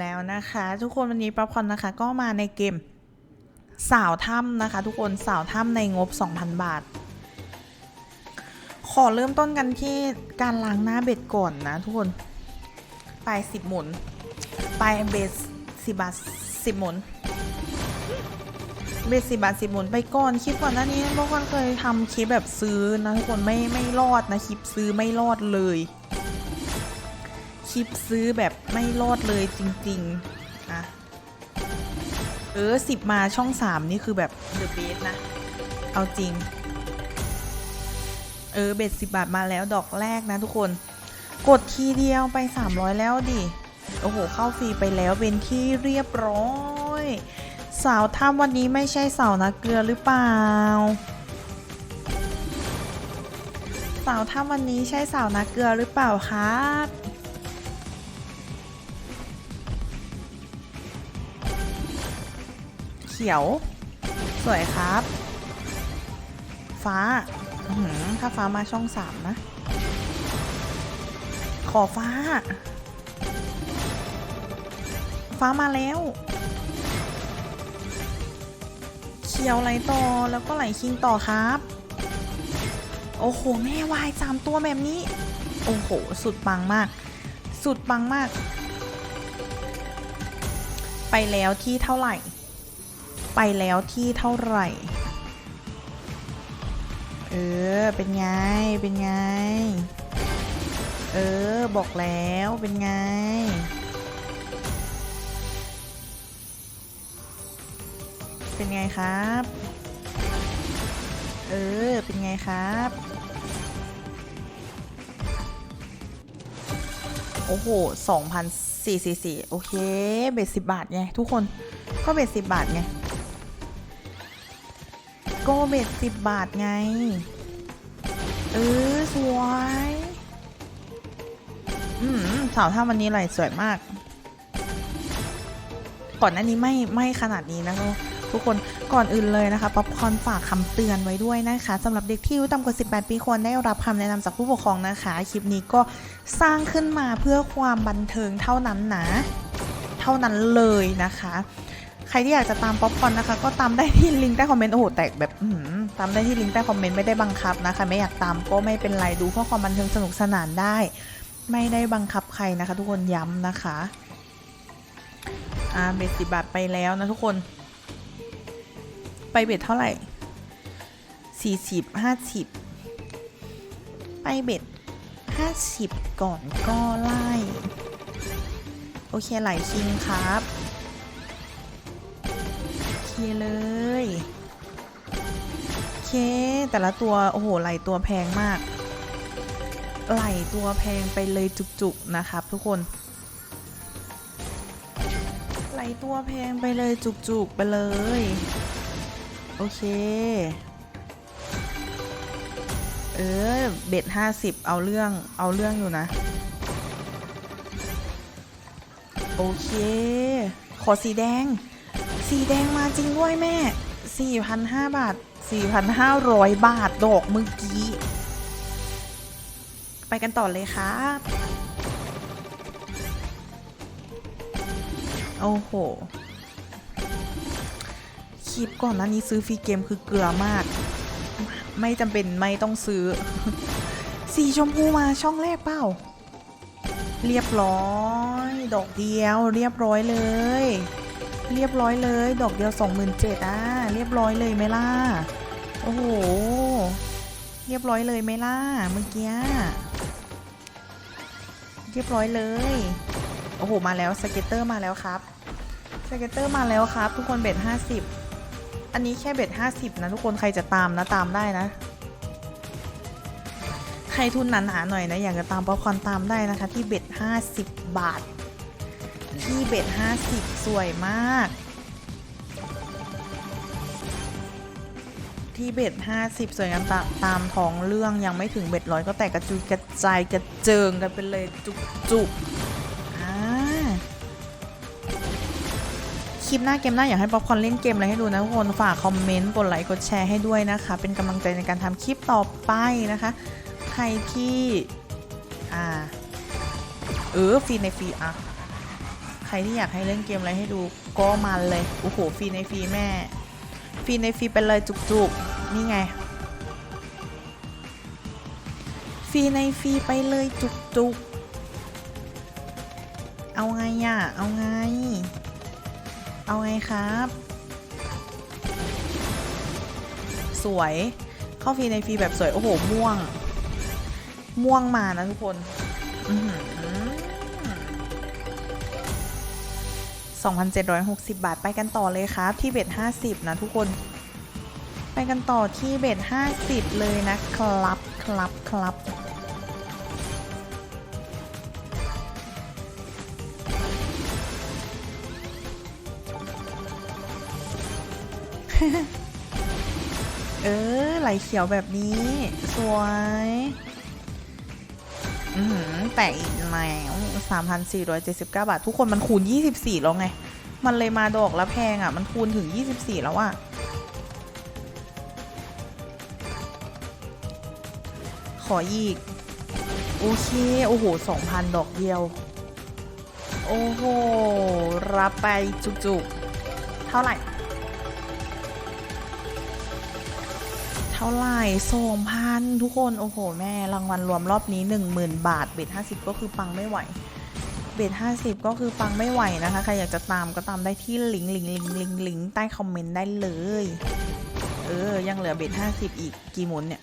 แล้วนะคะ ทุกคนวันนี้ป๊อปคอร์นนะคะ ก็มาในเกมสาวถ้ำนะคะ ทุกคนสาวถ้ำในงบ 2,000 บาท ขอเริ่มต้นกันที่การล้างหน้าเบ็ดก่อนนะ ทุกคน ไปสิบหมุน ไปเบสสิบาทสิบหมุน เบสสิบาทสิบหมุนไปก่อน คลิปก่อนหน้านี้พวกคนเคยทำคลิปแบบซื้อนะทุกคนไม่ไม่รอดนะคลิปซื้อไม่รอดเลย ลิปซื้อแบบไม่รอดเลยจริงๆอะเออสิบมาช่องสามนี่คือแบบเดอะเบสนะ เอาจริง เออเบ็ดสิบบาทมาแล้วดอกแรกนะทุกคน กดทีเดียวไป 300 แล้วดิ โอ้โห เข้าฟรีไปแล้วเป็นที่เรียบร้อย สาวถ้ำวันนี้ไม่ใช่สาวนักเกลือหรือเปล่า สาวถ้ำวันนี้ใช่สาวนักเกลือหรือเปล่าครับ เขียว สวยครับ ฟ้าถ้าฟ้ามาช่องสามนะ ขอฟ้า ฟ้ามาแล้ว เขียวไหลต่อแล้วก็ไหลคิงต่อครับ โอ้โห แม่วายสามตัวแบบนี้ โอ้โห สุดปังมาก สุดปังมาก ไปแล้วที่เท่าไหร่ ไปแล้วที่เท่าไหร่ เออ เป็นไง เป็นไง เออ บอกแล้วเป็นไง เป็นไงครับ เออ เป็นไงครับโอ้โหสองพันสี่สี่สี่โอเค เบ็ดสิบบาทไงทุกคน ก็เบ็ดสิบบาทไง โก็เบ็ดสิบบาทไง เออ สวย อืมสาวท่าวันนี้ไหลสวยมาก ก่อนหน้านี้ไม่ไม่ขนาดนี้นะคะทุกคนก่อนอื่นเลยนะคะป๊อปคอนฝากคำเตือนไว้ด้วยนะคะสำหรับเด็กที่อายุต่ำกว่า 18 ปีควรได้รับคำแนะนำจากผู้ปกครองนะคะ คลิปนี้ก็สร้างขึ้นมาเพื่อความบันเทิงเท่านั้นนะ เท่านั้นเลยนะคะ รที่อยากจะตามป๊อปคอนนะคะ ก็ตามได้ที่ลิงก์ใต้คอมเมนต์โอ้โหแตกแบบหือตามได้ที่ลิงก์ใต้คอมเมนต์ไม่ได้บังคับนะคะ ไม่อยากตามก็ไม่เป็นไรดูเพื่อความบันเทิงสนุกสนานได้ ไม่ได้บังคับใครนะคะ ทุกคนย้ำนะคะอ่าเบ็ดสิบบาทไปแล้วนะทุกคน ไปเบ็ดเท่าไหร่สี่สิบห้าสิบไปเบ็ดห้าสิบก่อนก็ไล่ โอเคไหลคิงครับ เคลีเลย โอเค แต่ละตัว โอ้โหไหลตัวแพงมาก ไหลตัวแพงไปเลยจุกๆ นะครับทุกคน ไหลตัวแพงไปเลยจุกๆ ไปเลย โอเค เออ เบ็ดห้าสิบเอาเรื่อง เอาเรื่องอยู่นะ โอเค ขอสีแดง สีแดงมาจริงด้วยแม่ 4,500 บาท 4,500 บาท ดอกเมื่อกี้ ไปกันต่อเลยครับ โอ้โห คลิปก่อนหน้านี้ซื้อฟรีเกมคือเกลือมาก ไม่จำเป็นไม่ต้องซื้อ สีชมพูมาช่องแรกเปล่า เรียบร้อย ดอกเดียวเรียบร้อยเลย เรียบร้อยเลย ดอกเดียว 27,000อะเรียบร้อยเลยไหมล่ะ โอ้โห เรียบร้อยเลยไหมล่ะ เมื่อกี้ เรียบร้อยเลย โอ้โห มาแล้วสเก็ตเตอร์มาแล้วครับ สเก็ตเตอร์มาแล้วครับ ทุกคนเบ็ด50 อันนี้แค่เบ็ด50 นะ ทุกคนใครจะตามนะตามได้นะ ใครทุนหนาๆหน่อยนะ อยากจะตามป๊อปคอนตามได้นะคะ ที่เบ็ด50 บาท ที่เบ็ด50 สวยมาก ที่เบ็ด50 สวยงามตาตามท้องเรื่องยังไม่ถึงเบ็ดร้อยก็แตกกระจุยกระจายกระเจิงกันไปเลยจุกๆอ่าคลิปหน้าเกมหน้าอยากให้ป๊อปคอนเล่นเกมอะไรให้ดูนะทุกคนฝากคอมเมนต์กดไลค์กดแชร์ให้ด้วยนะคะ เป็นกำลังใจในการทำคลิปต่อไปนะคะ ใครที่ อ่า เออฟรีในฟรีอะ ใครที่อยากให้เล่นเกมอะไรให้ดูก็มันเลย โอ้โหฟรีในฟรีแม่ ฟรีในฟรีไปเลยจุกๆ นี่ไง ฟรีในฟรีไปเลยจุกๆ เอาไงอะ เอาไง เอาไงครับ สวย เข้าฟรีในฟรีแบบสวย โอ้โห ม่วง ม่วงมานะทุกคน อือหือ 2,760 บาท ไปกันต่อเลยครับ ที่เบ็ด50 นะทุกคน ไปกันต่อที่เบ็ด50 เลยนะครับครับครับเออไหลเขียวแบบนี้ สวย แต่อีกแล้ว3,479 บาท ทุกคนมันคูณ 24 แล้วไง มันเลยมาดอกแล้วแพงอะ มันคูณถึง 24 แล้วอะ ขออีก โอเค โอ้โห 2,000 ดอกเดียว โอ้โห รับไปจุกๆ เท่าไหร่ เท่าไหร่สองพันทุกคน โอ้โห แม่ รางวัลรวมรอบนี้ 10,000 บาท เบ็ด50 ก็คือปังไม่ไหว เบ็ด50 ก็คือปังไม่ไหวนะคะ ใครอยากจะตามก็ตามได้ที่ลิงก์ลิงก์ลิงก์ลิงก์ลิงก์ใต้คอมเมนต์ได้เลย เออ ยังเหลือเบ็ด50 อีกกี่หมุนเนี่ย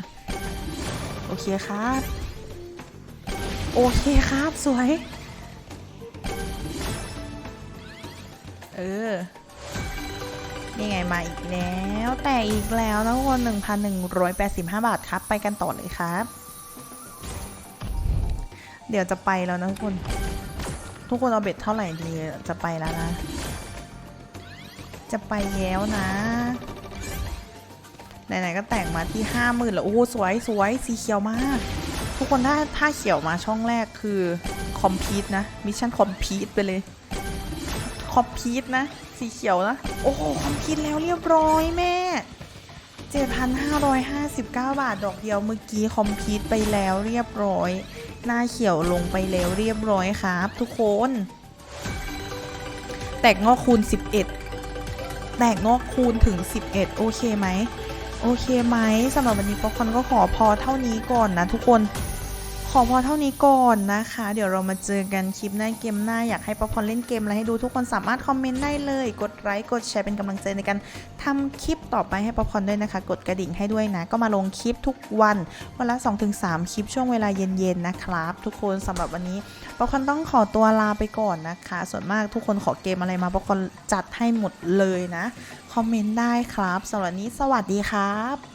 โอเคครับ โอเคครับ สวย เออ นี่ไงมาอีกแล้ว แต่อีกแล้วนะทุกคน1,185 บาทครับ ไปกันต่อเลยครับ เดี๋ยวจะไปแล้วนะทุกคน ทุกคนเอาเบ็ดเท่าไหร่ดีจะไปแล้วนะ จะไปแล้วนะไหนๆก็แต่งมาที่ห้าหมื่นแล้ว โอ้สวยสวยสีเขียวมาก ทุกคนถ้าถ้าเขียวมาช่องแรกคือ คอมพีทนะ มิชชั่นคอมพีทไปเลย คอมพีทนะ สีเขียวนะ โอ้โหคอมพีทแล้วเรียบร้อยแม่ 7,559 บาทดอกเดียวเมื่อกี้คอมพีทไปแล้วเรียบร้อย หน้าเขียวลงไปแล้วเรียบร้อยครับ ทุกคน แตกงอกคูณ 11 แตกงอกคูณถึง 11 โอเคไหมโอเคไหมสำหรับวันนี้ป๊อปคอนก็ขอพอเท่านี้ก่อนนะทุกคน ขอพอเท่านี้ก่อนนะคะ เดี๋ยวเรามาเจอกันคลิปหน้าเกมหน้าอยากให้ป๊อปคอนเล่นเกมอะไรให้ดูทุกคนสามารถคอมเมนต์ได้เลย กดไลค์กดแชร์เป็นกำลังใจในการทำคลิปต่อไปให้ป๊อปคอนด้วยนะคะ กดกระดิ่งให้ด้วยนะ ก็มาลงคลิปทุกวันวันละ 2-3 คลิปช่วงเวลาเย็นๆนะครับ ทุกคนสำหรับวันนี้ป๊อปคอนต้องขอตัวลาไปก่อนนะคะ ส่วนมากทุกคนขอเกมอะไรมาป๊อปคอนจัดให้หมดเลยนะคอมเมนต์ได้ครับสำหรับวันนี้สวัสดีครับ